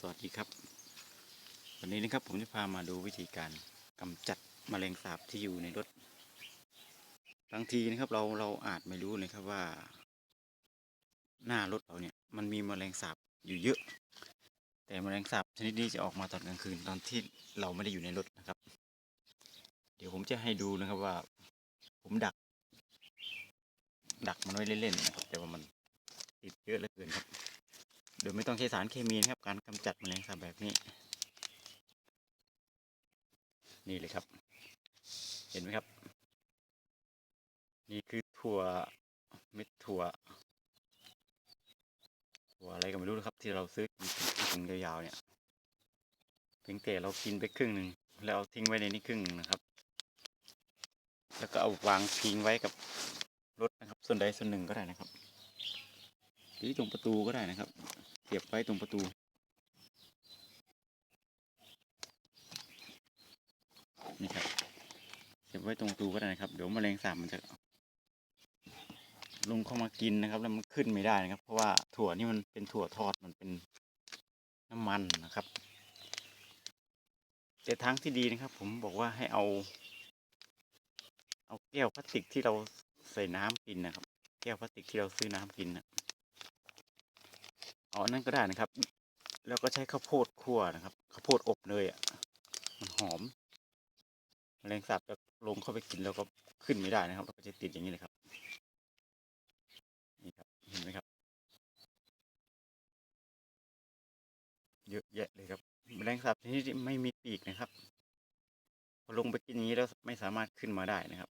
สวัสดีครับ วันนี้นะครับผมจะพามาดูวิธีการกำจัดแมลงสาบที่อยู่ในรถบางทีนะครับเราเราอาจไม่รู้นะครับว่า หน้ารถเราเนี่ยมันมีแมลงสาบอยู่เยอะ แต่แมลงสาบชนิดนี้จะออกมาตอนกลางคืนตอนที่เราไม่ได้อยู่ในรถนะครับ เดี๋ยวผมจะให้ดูนะครับว่า ผมดัก ดักมันไว้เล่นๆนะครับแต่ว่ามันติดเยอะเหลือเกินครับ โดยไม่ต้องใช้สารเคมีนะครับ การกำจัดแมลงสาบแบบนี้ นี่เลยครับ เห็นไหมครับ นี่คือถั่วเม็ดถั่วถั่วอะไรก็ไม่รู้นะครับ ที่เราซื้อถุงยาวๆเนี่ยเพียงแต่เรากินไปครึ่งหนึ่งแล้วเอาทิ้งไว้ในนี้ครึ่งหนึ่งนะครับ แล้วก็เอาวางทิ้งไว้กับรถนะครับ ส่วนใดส่วนหนึ่งก็ได้นะครับ หรือตรงประตูก็ได้นะครับเสียบไว้ตรงประตู นี่ครับเสียบไว้ตรงประตูก็ได้นะครับ เดี๋ยวแมลงสาบมันจะลงเข้ามากินนะครับ แล้วมันขึ้นไม่ได้นะครับ เพราะว่าถั่วนี่มันเป็นถั่วทอดมันเป็นน้ำมันนะครับแต่ทางที่ดีนะครับ ผมบอกว่าให้เอา เอาแก้วพลาสติกที่เราใส่น้ำกินนะครับ แก้วพลาสติกที่เราซื้อน้ำกินนะ อ๋อนั่นก็ได้นะครับ แล้วก็ใช้ข้าวโพดคั่วนะครับข้าวโพดอบเนยอะมันหอมแมลงสาบจะลงเข้าไปกินแล้วก็ขึ้นไม่ได้นะครับ ก็จะติดอย่างนี้เลยครับนี่ครับเห็นไหมครับ เยอะแยะเลยครับแมลงสาบที่ไม่มีปีกนะครับพอลงไปกินอย่างนี้แล้วไม่สามารถขึ้นมาได้นะครับ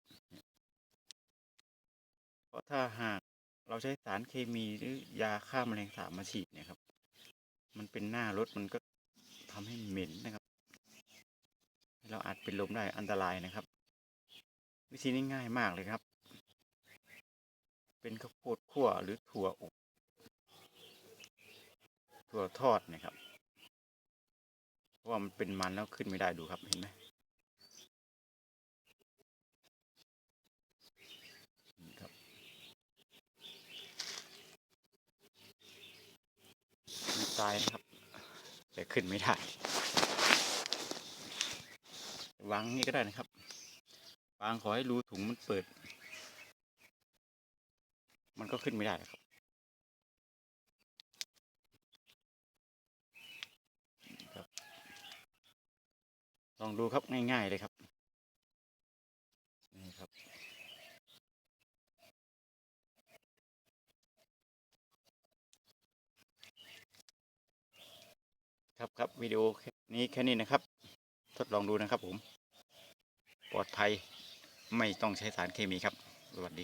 เพราะถ้าหาก เราใช้สารเคมีหรือยาฆ่าแมลงสาบมาฉีดเนี่ยครับ มันเป็นหน้ารถมันก็ทำให้เหม็นนะครับ เราอาจเป็นลมได้อันตรายนะครับ วิธีนี้ง่ายมากเลยครับ เป็นข้าวโพดคั่วหรือถั่วอบถั่วทอดนะครับ เพราะว่ามันเป็นมันแล้วขึ้นไม่ได้ดูครับเห็นไหมนี่ครับ ตายนะครับ แต่ขึ้นไม่ได้วางนี่ก็ได้นะครับวางขอให้รูถุงมันเปิด มันก็ขึ้นไม่ได้นะครับลองดูครับง่าย ๆ เลยครับ นี่ครับ ครับครับวิดีโอนี้แค่นี้นะครับ ทดลองดูนะครับผม ปลอดภัยไม่ต้องใช้สารเคมีครับ สวัสดีครับ